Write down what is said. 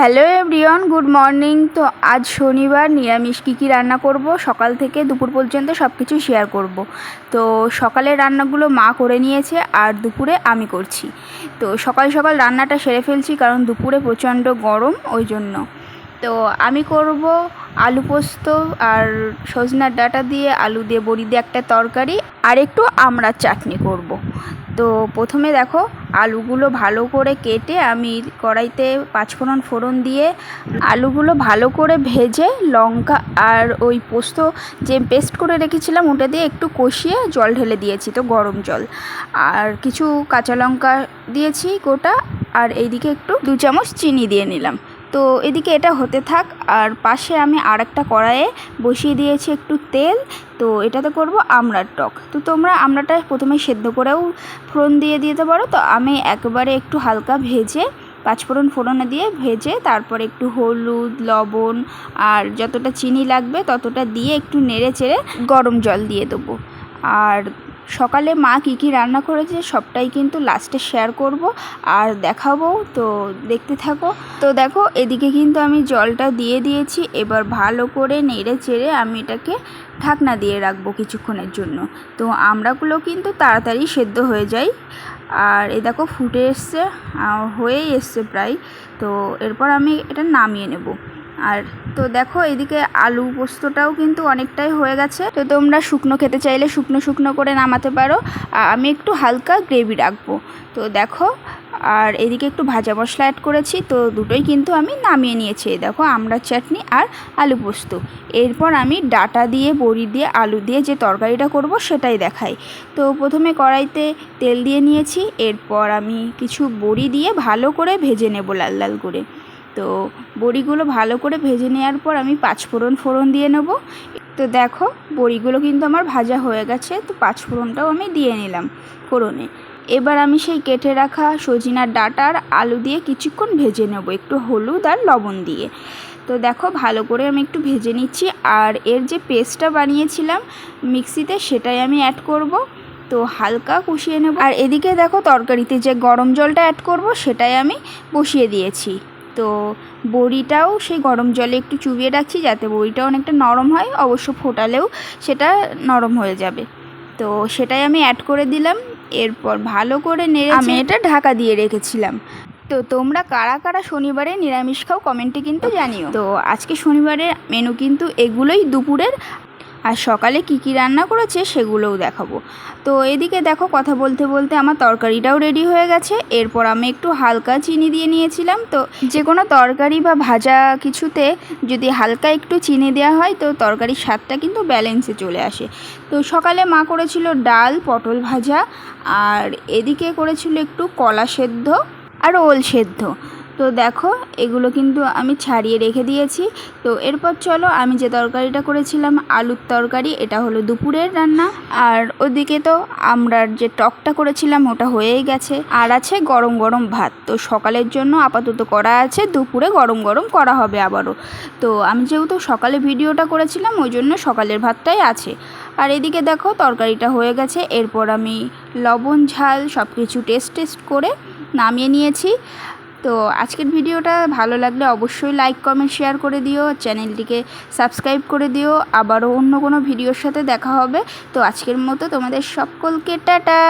Hello everyone, good morning. তো আজ শনিবার, নিরামিষ কী কী রান্না করব? সকাল থেকে দুপুর পর্যন্ত সব কিছু শেয়ার করব। তো সকালের রান্নাগুলো মা করে নিয়েছে আর দুপুরে আমি করছি। তো সকাল সকাল রান্নাটা সেরে ফেলছি কারণ দুপুরে প্রচণ্ড গরম, ওই জন্য। তো আমি করব আলু পোস্ত আর সজনার ডাঁটা দিয়ে আলু দিয়ে বড়ি দিয়ে একটা তরকারি আর একটু আমড়ার চাটনি করব। তো প্রথমে দেখো আলুগুলো ভালো করে কেটে আমি কড়াইতে পাঁচফোড়ন ফোড়ন দিয়ে আলুগুলো ভালো করে ভেজে লঙ্কা আর ওই পোস্ত যে পেস্ট করে রেখেছিলাম ওটা দিয়ে একটু কষিয়ে জল ঢেলে দিয়েছি তো গরম জল। আর কিছু কাঁচা লঙ্কা দিয়েছি গোটা আর এইদিকে একটু দু চামচ চিনি দিয়ে নিলাম। তো এদিকে এটা হতে থাক, আর পাশে আমি আর একটা কড়াইয়ে বসিয়ে দিয়েছি একটু তেল। তো এটাতে করব আমড়ার টক। তো তোমরা আমড়াটা প্রথমে সেদ্ধ করেও ফোড়ন দিয়ে দিতে পারো। তো আমি একবারে একটু হালকা ভেজে পাঁচফোড়ন ফোড়নে দিয়ে ভেজে তারপর একটু হলুদ, লবণ আর যতটা চিনি লাগবে ততটা দিয়ে একটু নেড়ে চেড়ে গরম জল দিয়ে দেবো। আর সকালে মা কী কী রান্না করেছে সবটাই কিন্তু লাস্টে শেয়ার করব আর দেখাবো, তো দেখতে থাকো। তো দেখো, এদিকে কিন্তু আমি জলটা দিয়ে দিয়েছি, এবার ভালো করে নেড়ে চেড়ে আমি এটাকে ঢাকনা দিয়ে রাখব কিছুক্ষণের জন্য। তো আমড়াগুলো কিন্তু তাড়াতাড়ি সেদ্ধ হয়ে যায়। আর এ দেখো, ফুটে এসছে হয়েই এসছে প্রায়। তো এরপর আমি এটা নামিয়ে নেব। আর তো দেখো, এদিকে আলু পোস্তটাও কিন্তু অনেকটাই হয়ে গেছে। তো তোমরা শুকনো খেতে চাইলে শুকনো শুকনো করে নামাতে পারো। আমি একটু হালকা গ্রেভি রাখব। তো দেখো, আর এদিকে একটু ভাজা মশলা অ্যাড করেছি। তো দুটোই কিন্তু আমি নামিয়ে নিয়েছি। দেখো আমড়ার চাটনি আর আলু পোস্ত। এরপর আমি ডাটা দিয়ে, বড়ি দিয়ে, আলু দিয়ে যে তরকারিটা করব সেটাই দেখাই। তো প্রথমে কড়াইতে তেল দিয়ে নিয়েছি। এরপর আমি কিছু বড়ি দিয়ে ভালো করে ভেজে নেব লাল লাল করে। তো বড়িগুলো ভালো করে ভেজে নেওয়ার পর আমি পাঁচফোড়ন ফোড়ন দিয়ে নেব। তো দেখো, বড়িগুলো কিন্তু আমার ভাজা হয়ে গেছে, তো পাঁচফোড়নটাও আমি দিয়ে নিলাম ফোড়নে। এবার আমি সেই কেটে রাখা সজিনার ডাটার আলু দিয়ে কিছুক্ষণ ভেজে নেব, একটু হলুদ আর লবণ দিয়ে। তো দেখো, ভালো করে আমি একটু ভেজে নিচ্ছি, আর এর যে পেস্টটা বানিয়েছিলাম মিক্সিতে সেটাই আমি অ্যাড করব। তো হালকা কষিয়ে নেব। আর এদিকে দেখো, তরকারিতে যে গরম জলটা অ্যাড করব, সেটাই আমি বসিয়ে দিয়েছি। তো বড়িটাও সেই গরম জলে একটু চুবিয়ে রাখছি যাতে বড়িটা অনেকটা নরম হয় অবশ্য ফোটালেও সেটা নরম হয়ে যাবে। তো সেটাই আমি অ্যাড করে দিলাম এরপর ভালো করে নেড়ে আমি এটা ঢাকা দিয়ে রেখেছিলাম। তো তোমরা কারা কারা শনিবারে নিরামিষ খাও কমেন্টে কিন্তু জানিও। তো আজকে শনিবারের মেনু কিন্তু এগুলোই দুপুরের আর সকালে কি কি রান্না করেছে সেগুলোও দেখাবো। তো এদিকে দেখো কথা বলতে বলতে আমার তরকারিটাও রেডি হয়ে গেছে। এরপর আমি একটু হালকা চিনি দিয়ে নিয়েছিলাম। তো যে কোনো তরকারি বা ভাজা কিছুতে যদি হালকা একটু চিনি দেওয়া হয়, তো তরকারির স্বাদটা কিন্তু ব্যালেন্সে চলে আসে। তো সকালে মা করেছিল ডাল, পটল ভাজা, আর এদিকে করেছিল একটু কলা সেদ্ধ আর ওল সেদ্ধ। তো দেখো, এগুলো কিন্তু আমি ছাড়িয়ে রেখে দিয়েছি। তো এরপর চলো, আমি যে তরকারিটা করেছিলাম, আলুর তরকারি, এটা হলো দুপুরের রান্না। আর ওদিকে তো আমরা যে টকটা করেছিলাম, ওটা হয়েই গেছে। আর আছে গরম গরম ভাত। তো সকালের জন্য আপাতত করা আছে, দুপুরে গরম গরম করা হবে আবারও। তো আমি যেহেতু সকালে ভিডিওটা করেছিলাম, ওই জন্য সকালের ভাতটাই আছে। আর এদিকে দেখো, তরকারিটা হয়ে গেছে। এরপর আমি লবণ, ঝাল সব কিছু টেস্ট টেস্ট করে নামিয়ে নিয়েছি। তো আজকের ভিডিওটা ভালো লাগলে অবশ্যই লাইক কমেন্ট শেয়ার করে দিও, চ্যানেলটিকে সাবস্ক্রাইব করে দিও। আবারও অন্য কোনো ভিডিওর সাথে দেখা হবে। তো আজকের মতো তোমাদের সকলকে টাটা!